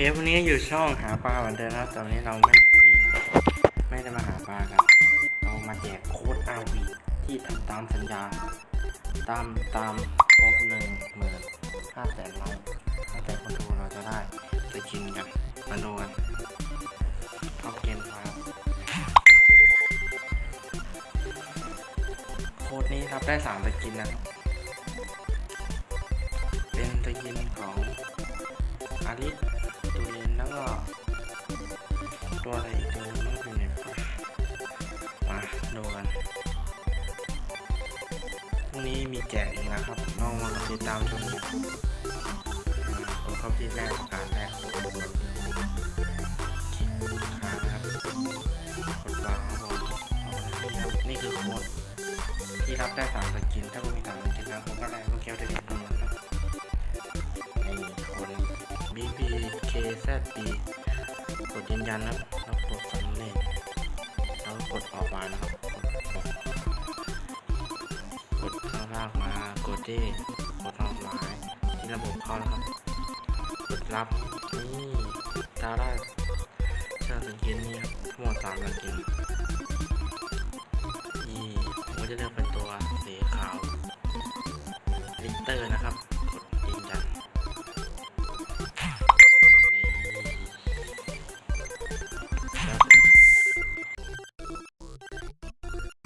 เควันนี้อยู่ช่องหาปลาเหมือนเดิมนะครับแต่วันนี้เราไม่ได้นี่นะไม่ได้มาหาปลากันเรามาแจกโค้ดอาวีที่ทำตามสัญญา ตามตามครบหนึ่งหมื่นห้าแสนไลค์ห้าแสนคนดูเราจะได้ไปกินกันมาดูกันเข้าเกมครับโค้ดนี้รับได้สามสกินนะเป็นสกินของอาริส ก็ตัวอะไรอีกตัวนึงอยู่ไหนมาดูกันพรุ่งนี้มีแจกอีกนะครับน้องมาติดตามชมผมเข้าที่แรกการแรกผมครับกดวางครับผมนี่คือโค้ดที่รับได้สามสกินถ้าคุณมี z d กดยืนยันนะครับแล้วกดสำเร็จแล้วกดออกมานะครับกดข้างล่างมากดที่กดทางซ้ายที่ระบบเข้าแล้วครับกดรับนี่ดาร่าเชื่อสกินนี่ครับทั้งหมดสามสกินนี่ผมจะเลือกเป็นตัวสีขาวลิตเตอร์นะครับ